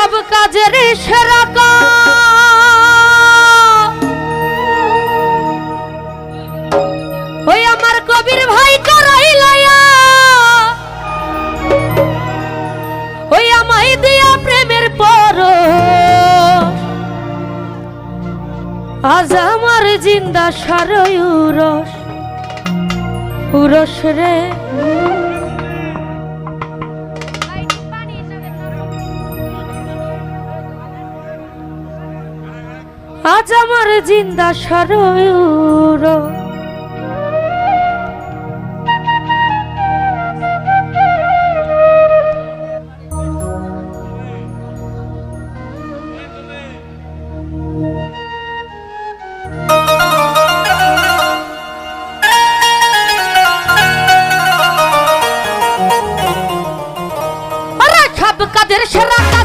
সব কাজের সেরা। ওই আমার কবির ভাই ওই দিয়া প্রেমের পর। আজ আমার জিন্দা সারই উরস। উরস রে। আজ আমার জিন্দা সরয়ুর কাদের সেরা